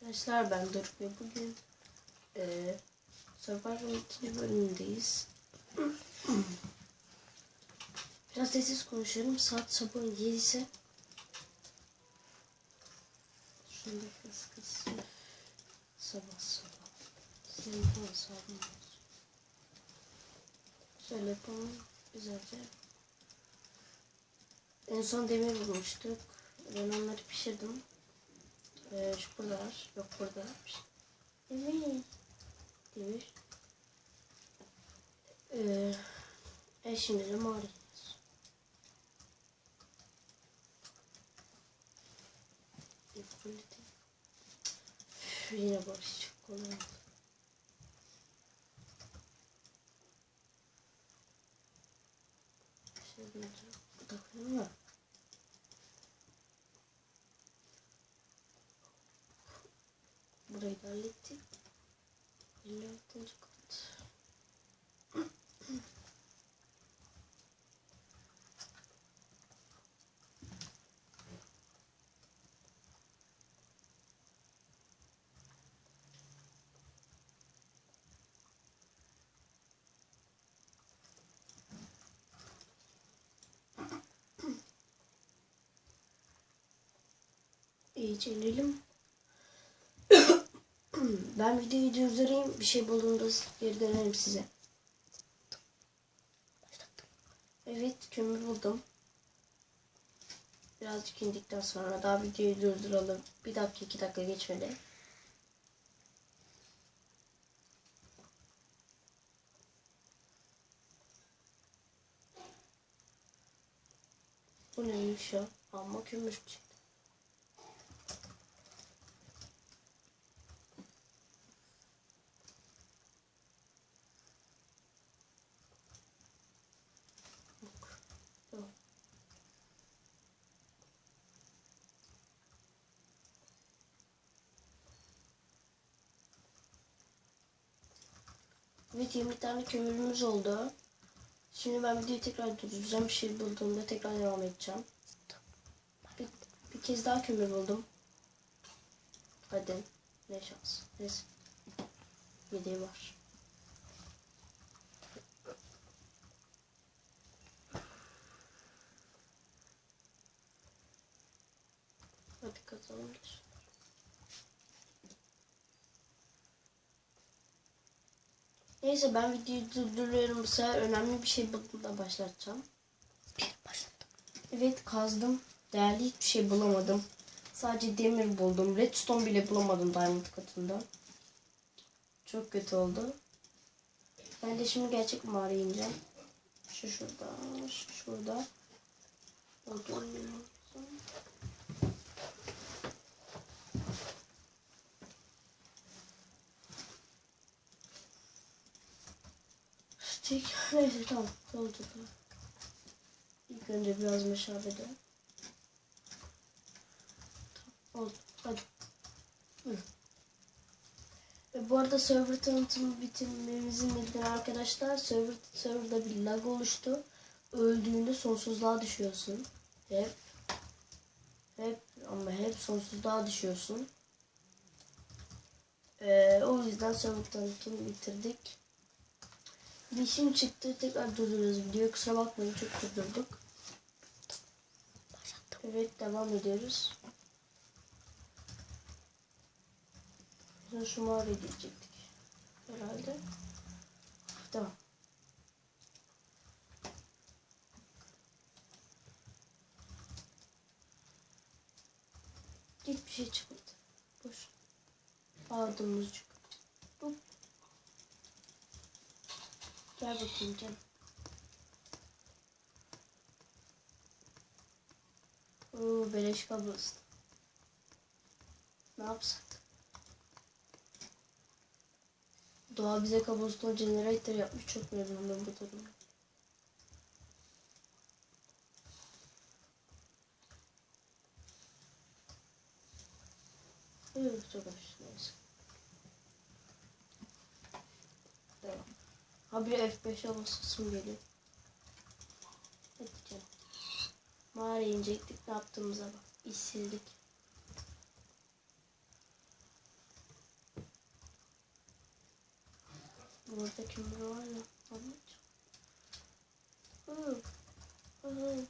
Arkadaşlar ben Doruk ve bugün e, Survivor'ın ikinci bölümündeyiz. Biraz sessiz konuşuyorum. Saat sabahın 7'si. Şunu da kız kız. Sabah sabah. Senin falan sabah. Şöyle yapalım. Güzelce. En son demir bulmuştuk. Ben onları pişirdim. Ee, şu burada var. Yok burada. Evet. Demir. Ee, e şimdi de mağara gidiyoruz. Üf, Yine barış çok kolay oldu. Şöyle bir takıyorum Burayı da hallettik. 56. kat. İyice inelim. Ben videoyu durdurayım. Bir şey bulduğumda geri dönerim size. Evet kömür buldum. Birazcık indikten sonra daha videoyu durduralım. Bir dakika iki dakika geçmedi. Bu neymiş ya? Ama kömür çıktı. Tamam. Evet 20 tane kömürümüz oldu. Şimdi ben videoyu tekrar durduracağım. Bir şey bulduğumda tekrar devam edeceğim. Bir, bir kez daha kömür buldum. Hadi. Ne şans. Neyse. Yedeği var. Hadi kazanalım. Neyse ben videoyu durduruyorum. Bu sefer önemli bir şey bulduğumda başlatacağım. Başladım. Evet kazdım. Değerli hiçbir şey bulamadım. Sadece demir buldum. Redstone bile bulamadım diamond katında. Çok kötü oldu. Ben de şimdi gerçek mağaraya ineceğim. Şu şurada, şu şurada. Oldu. Tek, neyse tamam. Oldu. İlk önce biraz meşabede. Tamam, oldu. Hadi. Ve bu arada server tanıtımı bitirmemizin nedeni arkadaşlar server, serverda bir lag oluştu. Öldüğünde sonsuzluğa düşüyorsun. Hep. Hep ama hep sonsuzluğa düşüyorsun. Ee, o yüzden server tanıtımı bitirdik. Bir çıktı. Tekrar durduruyoruz videoyu. Kusura bakmayın çok durdurduk. Evet devam ediyoruz. Biz şu mağaraya gidecektik. Herhalde. Tamam. Hiçbir şey çıkmadı. Boş. Aa domuzcuk. Gel bakayım canım. Oo beleş kablosu. Ne yapsak? Doğa bize kablosu generator yapmış. Çok memnunum bu durumda. Abi F5'e basasım geliyor. Hadi canım. Mağaraya inecektik ne yaptığımıza bak. İşsizlik. Burada kim var ya? Anlatacağım. Hı. Hı.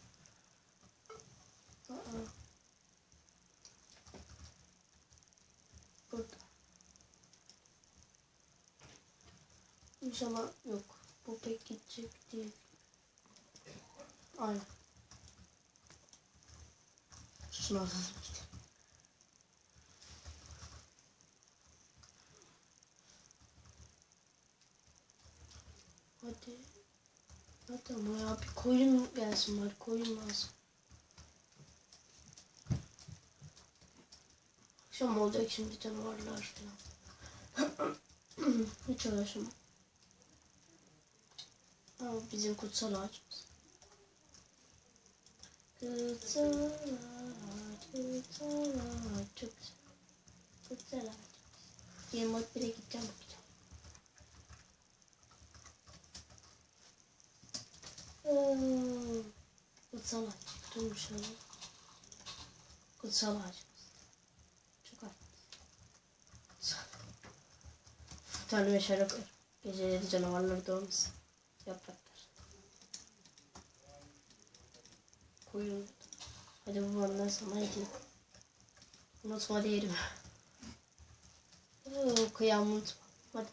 İnşallah yok. Bu pek gidecek değil. Aynen. Şunu alalım gidelim. Hadi. Hadi ama ya bir koyun gelsin bari koyun lazım. Akşam olacak şimdi canavarlar falan. Hiç uğraşamam. Bizim kutsal ağacımız. Kutsal ağaç, kutsal ağaç, çok güzel. Kutsal ağaç. 21'e gideceğim bakacağım. Ee, Kutsal ağaç. Durmuş şöyle. Kutsal ağacımız. Çok az. Kutsal. Tane meşale koy. Geceleri canavarlar doğmasın. Yapraklar. Koyun. Hadi bu benden sana hediye. Unutma diyelim. Oo, kıyam unutma. Hadi.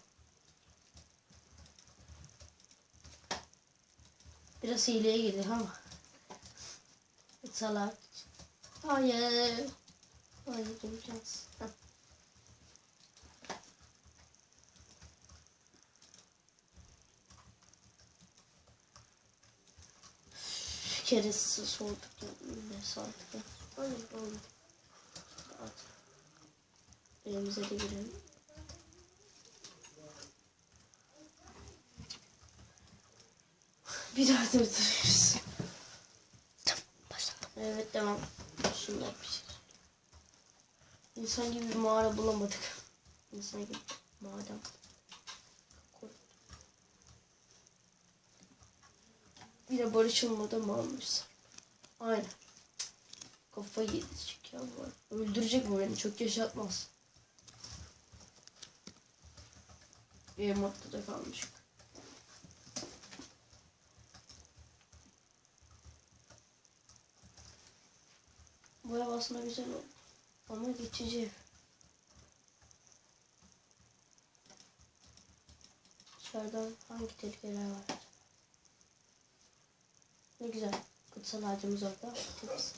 Biraz hileye girdik ama. Salak. Hayır. Hayır duracağız. Heh. Bir kere sorduk. Ne sorduk. Hayır olmadı. At. Elimize de girelim. Bir daha durduruyoruz. Başladım. Evet devam. Bir şey. İnsan gibi bir mağara bulamadık. İnsan gibi madem. Bir de barışılmadı mı almışlar? Aynen. Kafayı yedecek ya bu. Öldürecek bu beni. Çok yaşatmaz. Bir modda da kalmış. Bu ev aslında güzel oldu. Ama geçici ev. Dışarıdan hangi tehlikeler var? Ne güzel. Kutsal ağacımız orada. Temiz.